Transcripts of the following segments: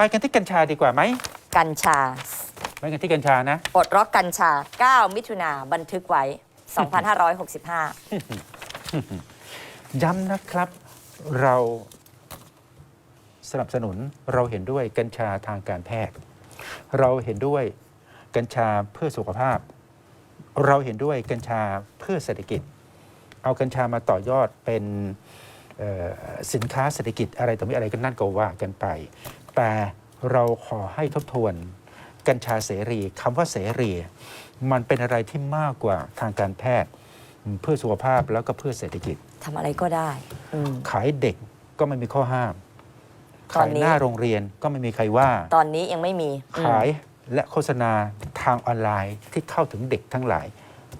ไปกันที่กัญชาดีกว่าไหมกัญชาไปกันที่กัญชานะ ปลดล็อกกัญชา 9 มิถุนาบันทึกไว้ 2565 ย้ำนะครับ เราสนับสนุนเราเห็นด้วยกัญชาทางการแพทย์ เราเห็นด้วยกัญชาเพื่อสุขภาพ เราเห็นด้วยกัญชาเพื่อเศรษฐกิจ เอากัญชามาต่อยอดเป็นเอ่อสินค้าเศรษฐกิจอะไรต่อมีอะไรกันนั่นก็ว่ากันไป แต่เราขอให้ทบทวน กัญชาเสรีคำว่าเสรี มันเป็นอะไรที่มากกว่าทางการแพทย์ เพื่อสุขภาพแล้วก็เพื่อเศรษฐกิจ ทำอะไรก็ได้อืม ขายเด็กก็ไม่มีข้อห้าม ตอนขายนี้หน้าโรงเรียนก็ไม่มีใครว่า ตอนนี้ยังไม่มีอืมขายและโฆษณาทางออนไลน์ที่เข้าถึงเด็กทั้งหลาย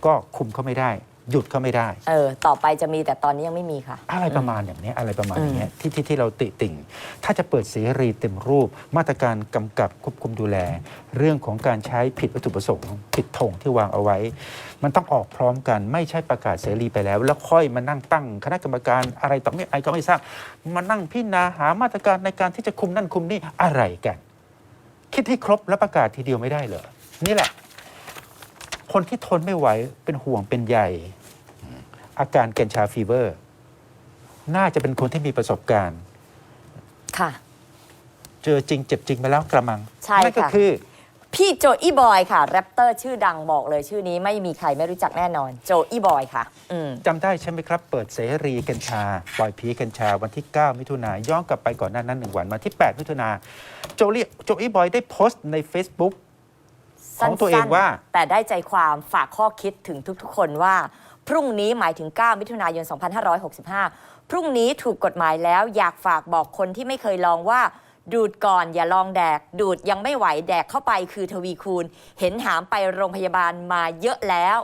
ก็คุมเขาไม่ได้ หยุดเขาไม่ได้ เออ ต่อไปจะมีแต่ตอนนี้ยังไม่มีค่ะ อะไรประมาณอย่างนี้อะไรประมาณอย่างเงี้ยอืมที่ที่ที่เราติติ่ง ถ้าจะเปิดเสรีเต็มรูป มาตรการกำกับควบคุมดูแล เรื่องของการใช้ผิดวัตถุประสงค์ผิดธงที่วางเอาไว้ มันต้องออกพร้อมกันไม่ใช่ประกาศเสรีไปแล้ว แล้วค่อยมานั่งตั้ง คณะกรรมการอะไรต่อไม่อะไรก็ไม่ทราบมานั่งพิจารณาหามาตรการในการที่จะคุมนั่นคุมนี่อะไรกัน คิดให้ครบแล้วประกาศทีเดียวไม่ได้เหรอนี่แหละ คนที่ทนไม่ไหวเป็นห่วงเป็นใยอืมอาการกัญชาฟีเวอร์ น่าจะเป็นคนที่มีประสบการณ์ ค่ะ เจอจริงเจ็บจริงมาแล้วกระมังใช่นั่นก็ค่ะ คือ พี่โจอี้บอยค่ะ แรปเตอร์ชื่อดังบอกเลยชื่อนี้ไม่มีใครไม่รู้จักแน่นอน โจอี้บอยค่ะ อืม จำได้ใช่ไหมครับ เปิดเสรีกัญชา ปล่อยผีกัญชาวันที่ 9 มิถุนายนย้อนกลับไปก่อนหน้านั้นหนึ่งวันมาที่ 8 มิถุนายนโจลี่โจอี้บอยได้โพสต์ใน Facebook ของตัวเองว่าสั้นๆแต่ได้ใจความฝากข้อคิดถึงทุกๆ คนว่า พรุ่งนี้หมายถึง 9 มิถุนายน 2565 พรุ่งนี้ถูกกฎหมายแล้วอยากฝากบอกคนที่ไม่เคยลองว่า ดูดก่อนอย่าลองแดก ดูดยังไม่ไหวแดกเข้าไปคือทวีคูณ เห็นหามไปโรงพยาบาลมาเยอะแล้ว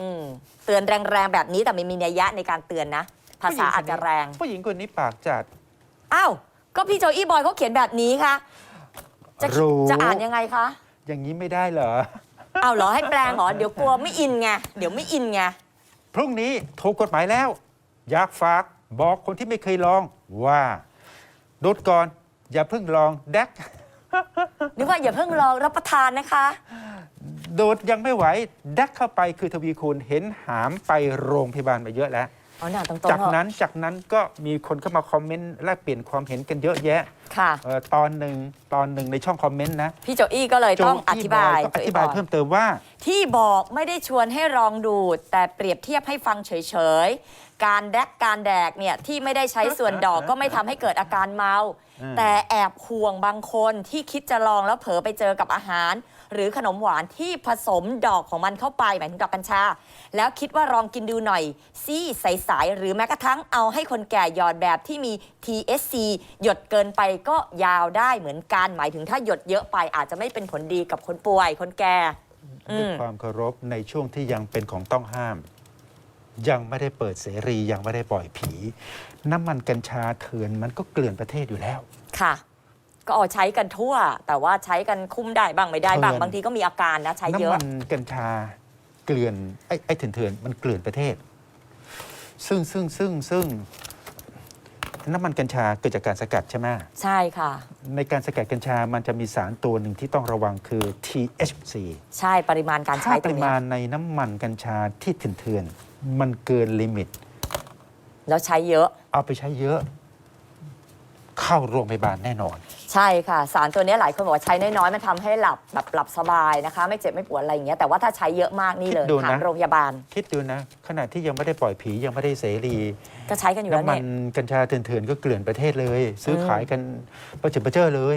อืมเตือนแรงๆแบบนี้แต่ไม่มีนัยยะในการเตือนนะ ภาษาอาจจะแรงผู้หญิงคนนี้ปากจัดอ้าวก็พี่โจอี้บอยเขาเขียนแบบนี้ค่ะจะรู้จะอ่านยังไงคะ อย่างนี้ไม่ได้เหรอ เอาเหรอให้แปลงเหรอเดี๋ยวกลัวไม่อินไงเดี๋ยวไม่อินไงพรุ่งนี้ถูกกฎหมายแล้ว อยากฝากบอกคนที่ไม่เคยลองว่าดูดก่อน อย่าเพิ่งลองแดกนึกว่าอย่าเพิ่งลองรับประทานนะคะ ดูดยังไม่ไหวแดกเข้าไปคือทวีคูณเห็นหามไปโรงพยาบาลมาเยอะแล้ว เอาหน่าตรงๆจากเถอะนั้นจากนั้นก็มีคนเข้ามาคอมเมนต์แลกเปลี่ยนความเห็นกันเยอะแยะ ค่ะ เอ่อตอนหนึ่งตอนหนึ่งในช่องคอมเมนต์นะพี่โจอี้ก็เลยต้องอธิบายโจอี้ก็อธิบายโจเพิ่มเติมว่า ที่บอกไม่ได้ชวนให้ลองดูด แต่เปรียบเทียบให้ฟังเฉยๆ การแดกการแดกเนี่ยที่ไม่ได้ใช้ส่วนดอกก็ไม่ทำให้เกิดอาการเมา อืม แต่แอบห่วงบางคนที่คิดจะลองแล้วเผลอไปเจอกับอาหาร หรือขนมหวานที่ผสมดอกของมันเข้าไปหมายถึงดอกกัญชา แล้วคิดว่าลองกินดูหน่อยซี่ใสๆหรือแม้กระทั่งเอาให้คนแก่หยอดแบบที่มี TSC หยดเกินไปก็ยาวได้เหมือนกันหมายถึงถ้าหยดเยอะไปอาจจะไม่เป็นผลดีกับคนป่วยคนแก่ อืด้วยม ความเคารพในช่วงที่ยังเป็นของต้องห้าม ยังไม่ได้เปิดเสรียังไม่ได้ปล่อยผี น้ำมันกัญชาเถื่อนมันก็เกลื่อนประเทศอยู่แล้ว ค่ะ ก็เอาใช้กันทั่ว แต่ว่าใช้กันคุ้มได้บ้างไม่ได้บ้างเถื่อนบางทีก็มีอาการนะใช้เยน้ำอะ มันกัญชาเกลื่อนไอ้ไอ้เถื่อนๆมันเกลื่อนประเทศ ซึ่งซึ่งซึ่งซึ่ง น้ำมันกัญชาเกิดจากการสกัดใช่ไหมใช่ค่ะ ในการสกัดกัญชามันจะมีสารตัวหนึ่งที่ต้องระวังคือ THC ใช่ปริมาณการถ้าใช้ปตรงริเนี้มายณในน้ำมันกัญชาที่เถื่อนๆมันเกินลิมิต แล้วใช้เยอะ เอาไปใช้เยอะ เข้าโรงพยาบาลแน่นอน ใช่ค่ะ สารตัวเนี้ยหลายคนบอกว่าใช้น้อยๆมันทำให้หลับแบบหลับสบายนะคะ ไม่เจ็บไม่ปวดอะไรอย่างเงี้ยแต่ว่าถ้าใช้เยอะมากนี่เลยคิดดูนะหาโรงพยาบาล คิดดูนะ ขณะที่ยังไม่ได้ปล่อยผียังไม่ได้เสรีก็ใช้กันอยู่แล้วน้ำมัเนี่นย กัญชาเถื่อนๆก็เกลื่อนประเทศเลย ซื้ออมขายกันประจิบประเจ้อเลย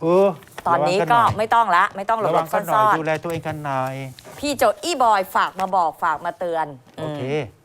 เออตอนนี้ระวังก็หยไม่ต้องละ ไม่ต้องหลระบวังๆกันหน่ซ่อยอนดูแลตัวเองกันหน่อย ๆพี่โจอี้บอยฝากมาบอกฝากมาเตือนโอเค ม